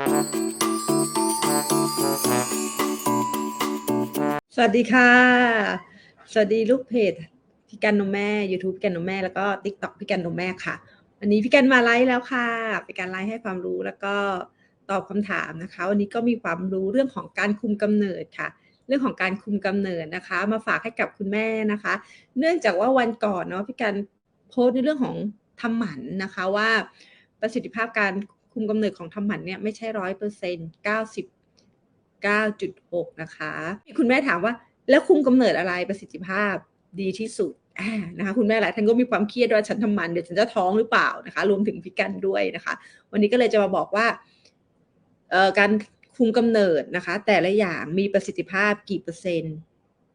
สวัสดีค่ะ สวัสดีลูกเพจพี่กันนมแม่ YouTube พี่กันนมแม่แล้วก็ TikTok พี่กันนมแม่ค่ะ วันนี้พี่กันมาไลฟ์แล้วค่ะ เป็นการไลฟ์ให้ความรู้แล้วก็ตอบคำถามนะคะ วันนี้ก็มีความรู้เรื่องของการคุมกำเนิดค่ะ เรื่องของการคุมกำเนิดนะคะ มาฝากให้กับคุณแม่นะคะ เนื่องจากว่าวันก่อนเนาะพี่กันโพสต์ในเรื่องของทำหมันนะคะว่าประสิทธิภาพการ คุมกำเนิดของทำหมันเนี่ยไม่ใช่ร้อยเปอร์เซ็นต์เก้าสิบ9.6นะคะมีคุณแม่ถามว่า แล้วคุมกำเนิดอะไรประสิทธิภาพดีที่สุดนะคะคุณแม่หลายท่านก็มีความเครียดว่าฉันทำมันเดี๋ยวฉันจะท้องหรือเปล่านะคะรวมถึงพิกันด้วยนะคะ วันนี้ก็เลยจะมาบอกว่าการคุมกำเนิดนะคะ แต่ละอย่างมีประสิทธิภาพกี่เปอร์เซ็นต์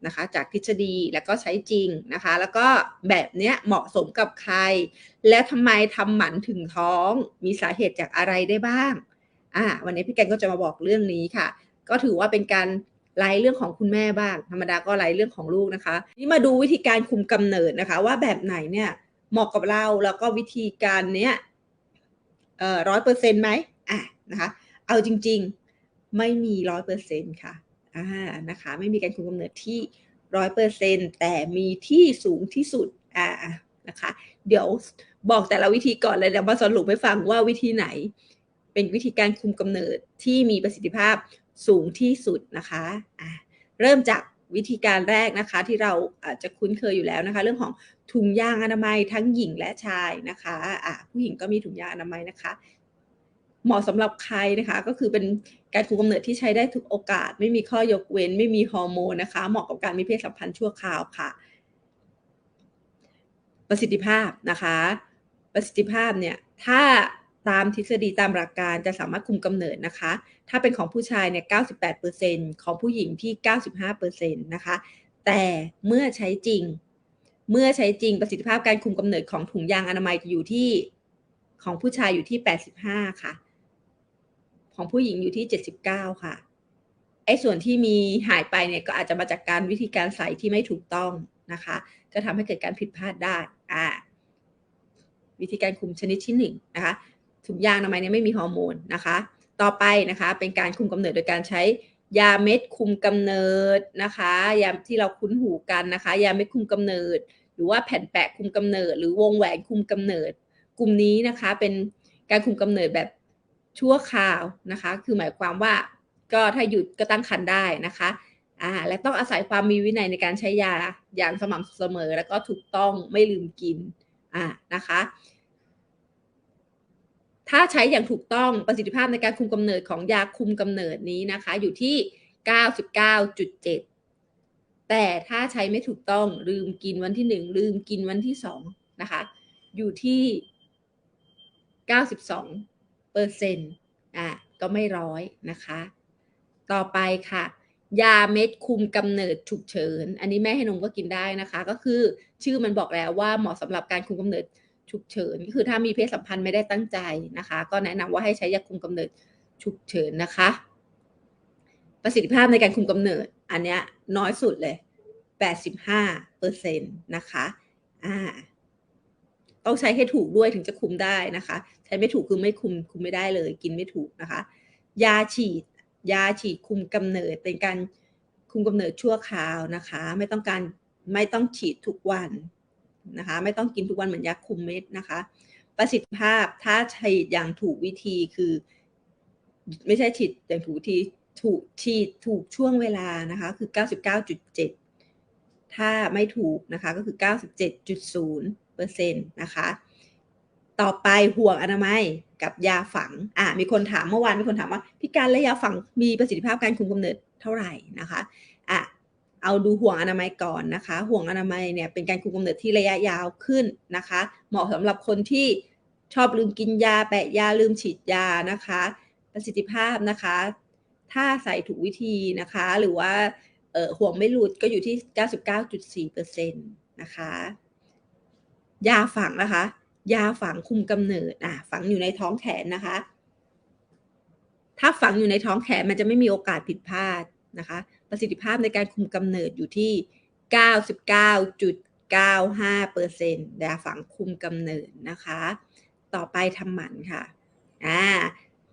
นะคะ จากทฤษฎีแล้วก็ใช้จริงนะคะ แล้วก็แบบเนี้ยเหมาะสมกับใคร และทำไมทำหมันถึงท้อง มีสาเหตุจากอะไรได้บ้างอ่าวันนี้พี่แกนก็จะมาบอกเรื่องนี้ค่ะ ก็ถือว่าเป็นการไล่เรื่องของคุณแม่บ้าง ธรรมดาก็ไล่เรื่องของลูกนะคะ นี่มาดูวิธีการคุมกำเนิดนะคะ ว่าแบบไหนเนี่ยเหมาะกับเราแล้วก็วิธีการเนี้ยเอ่อร้อยเปอร์เซ็นต์ไหมอะนะคะ เอาจริง ๆ ไม่มีร้อยเปอร์เซ็นต์ค่ะ อ่านะคะไม่มีการคุมกำเนิดที่ร้อยเปอร์เซ็นต์แต่มีที่สูงที่สุดอ่านะคะเดี๋ยวบอกแต่ละวิธีก่อนเลยเดี๋ยวมาสรุปให้ฟังว่าวิธีไหน เป็นวิธีการคุมกำเนิดที่มีประสิทธิภาพสูงที่สุดนะคะะเริ่มจากวิธีการแรกนะคะที่เราอาจจะคุ้นเคยอยู่แล้วนะคะ เรื่องของถุงยางอนามัยทั้งหญิงและชายนะคะะผู้หญิงก็มีถุงยางอนามัยนะคะ เหมาะสำหรับใครนะคะ ก็คือเป็นการคุมกำเนิดที่ใช้ได้ทุกโอกาส ไม่มีข้อยกเว้น ไม่มีฮอร์โมนนะคะ เหมาะกับการมีเพศสัมพันธ์ชั่วคราวค่ะ ประสิทธิภาพนะคะ ประสิทธิภาพเนี่ยถ้าตามทฤษฎีตามหลักการจะสามารถคุมกำเนิดนะคะ ถ้าเป็นของผู้ชายเนี่ย 98%ของผู้หญิงที่ 95%นะคะ แต่เมื่อใช้จริง เมื่อใช้จริงประสิทธิภาพการคุมกำเนิดของถุงยางอนามัยจะอยู่ที่ของผู้ชายอยู่ที่ 85 ค่ะ ของผู้หญิงอยู่ที่ 79 ค่ะไอ้ส่วนที่มีหายไปเนี่ยก็อาจจะมาจากการวิธีการใส่ที่ไม่ถูกต้องนะคะ ก็ทำให้เกิดการผิดพลาดได้อ่าวิธีการคุมชนิดที่หนึ่งนะคะถุงยางอนามัยเนี่ยไม่มีฮอร์โมนนะคะ ต่อไปนะคะเป็นการคุมกำเนิดโดยการใช้ยาเม็ดคุมกำเนิดนะคะยาที่เราคุ้นหูกันนะคะ ยาเม็ดคุมกำเนิด หรือว่าแผ่นแปะคุมกำเนิด หรือวงแหวนคุมกำเนิด กลุ่มนี้นะคะเป็นการคุมกำเนิดแบบ ชั่วคราวนะคะ คือหมายความว่าก็ถ้าหยุดก็ตั้งครรภ์ได้นะคะอ่าและต้องอาศัยความมีวินัยในการใช้ยาอย่างสม่ำเสมอ แล้วก็ถูกต้องไม่ลืมกินอ่านะคะ ถ้าใช้อย่างถูกต้องประสิทธิภาพในการคุมกำเนิดของยาคุมกำเนิดนี้นะคะ อยู่ที่ 99.7 แต่ถ้าใช้ไม่ถูกต้องลืมกินวันที่หนึ่งลืมกินวันที่สองนะคะ อยู่ที่ 92 เปอร์เซ็นต์อะก็ไม่ร้อยนะคะ ต่อไปค่ะ ยาเม็ดคุมกำเนิดฉุกเฉิน อันนี้แม่ให้นมก็กินได้นะคะ ก็คือชื่อมันบอกแล้วว่าเหมาะสำหรับการคุมกำเนิดฉุกเฉินก็คือถ้ามีเพศสัมพันธ์ไม่ได้ตั้งใจนะคะ ก็แนะนำว่าให้ใช้ยาคุมกำเนิดฉุกเฉินนะคะ ประสิทธิภาพในการคุมกำเนิด อันเนี้ยน้อยสุดเลย 85เปอร์เซ็นต์นะคะ อ่า ต้องใช้ให้ถูกด้วยถึงจะคุมได้นะคะ ใช้ไม่ถูกคือไม่คุมคุมไม่ได้เลย กินไม่ถูกนะคะ ยาฉีด ยาฉีดคุมกำเนิดเป็นการคุมกำเนิดชั่วคราวนะคะ ไม่ต้องการไม่ต้องฉีดทุกวันนะคะ ไม่ต้องกินทุกวันเหมือนยาคุมเม็ดนะคะ ประสิทธิภาพถ้าฉีดอย่างถูกวิธีคือ ไม่ใช่ฉีดอย่างถูกวิธีถูกฉีดถูกช่วงเวลานะคะ คือ 99.7 ถ้าไม่ถูกนะคะก็คือ 97.0 เปอร์เซ็นต์นะคะ ต่อไปห่วงอนามัยกับยาฝัง อ่ามีคนถามเมื่อวานมีคนถามว่าพี่การและยาฝังมีประสิทธิภาพการคุมกำเนิดเท่าไหร่นะคะอะเอาดูห่วงอนามัยก่อนนะคะ ห่วงอนามัยเนี่ยเป็นการคุมกำเนิดที่ระยะยาวขึ้นนะคะ เหมาะสำหรับคนที่ชอบลืมกินยาแปะยาลืมฉีดยานะคะ ประสิทธิภาพนะคะ ถ้าใส่ถูกวิธีนะคะ หรือว่าห่วงไม่หลุดก็อยู่ที่ 99.4%นะคะ ยาฝังนะคะ ยาฝังคุมกำเนิดอะฝังอยู่ในท้องแขนนะคะ ถ้าฝังอยู่ในท้องแขนมันจะไม่มีโอกาสผิดพลาดนะคะ ประสิทธิภาพในการคุมกำเนิดอยู่ที่ 99.95เปอร์เซ็นต์ยาฝังคุมกำเนิดนะคะ ต่อไปทำหมันค่ะอ่า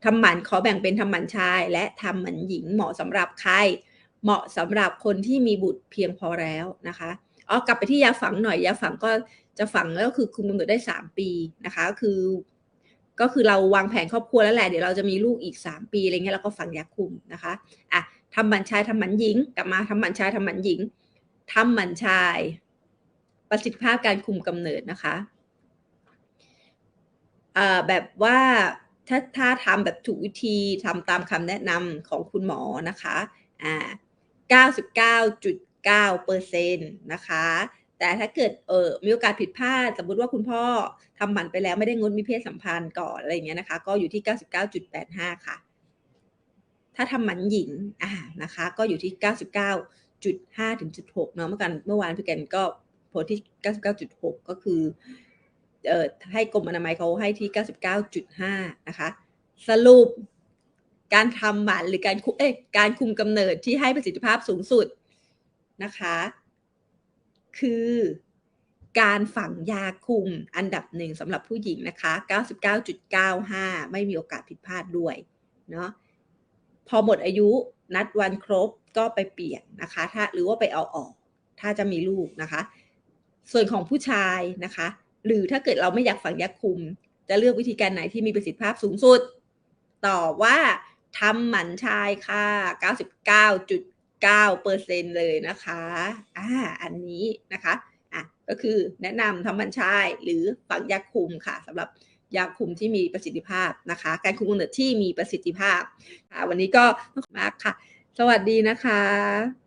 ทำหมันขอแบ่งเป็นทำหมันชาย และทำหมันหญิงเหมาะสำหรับใครเหมาะสำหรับคนที่มีบุตรเพียงพอแล้วนะคะอ๋อกลับไปที่ยาฝังหน่อยยาฝังก็ จะฝังแล้วก็คือคุมกำหนดได้ 3 ปีนะคะคือก็คือเราวางแผนครอบครัวแล้วแหละเดี๋ยวเราจะมีลูกอีก 3 ปีอะไรเงี้ยเราก็ฝังยาคุมนะคะอะทำหมันชายทำหมันหญิง กลับมาทำหมันชายทำหมันหญิงทำหมันชาย ประสิทธิภาพการคุมกำเนิดนะคะอ่าแบบว่าถ้าถ้าทำแบบถูกวิธีทำตามคำแนะนำของคุณหมอนะคะอ่า99.9เปอร์เซ็นต์นะคะ แต่ถ้าเกิดเออมีโอกาสผิดพลาด สมมติว่าคุณพ่อทำหมันไปแล้วไม่ได้งดมีเพศสัมพันธ์ก่อนอะไรอย่างเงี้ยนะคะ ก็อยู่ที่ 99.85 ค่ะ ถ้าทำหมันหญิงอ่านะคะ ก็อยู่ที่ 99.5ถึง6เนาะเมื่อกันเมื่อวานพี่แกนก็โพสที่ 99.6 ก็คือเอ่อให้กรมอนามัยเขาให้ที่ 99.5 นะคะ สรุปการทำหมันหรือการคุเอ้ยการคุมกำเนิดที่ให้ประสิทธิภาพสูงสุดนะคะ คือการฝังยาคุมอันดับหนึ่งสำหรับผู้หญิงนะคะ 99.95 ไม่มีโอกาสผิดพลาดด้วยเนาะพอหมดอายุนัดวันครบก็ไปเปลี่ยนนะคะ ถ้าหรือว่าไปเอาออก ถ้าจะมีลูกนะคะ ส่วนของผู้ชายนะคะ หรือถ้าเกิดเราไม่อยากฝังยาคุม จะเลือกวิธีการไหนที่มีประสิทธิภาพสูงสุด ตอบว่าทำหมันชายค่ะ 99.9เปอร์เซ็นเลยนะคะอ่าอันนี้นะคะอะก็คือแนะนำทำหมันชายหรือฝังยาคุมค่ะสำหรับยาคุมที่มีประสิทธิภาพนะคะ การคุมกำเนิดที่มีประสิทธิภาพค่ะวันนี้ก็ขอบคุณมากค่ะ สวัสดีนะคะ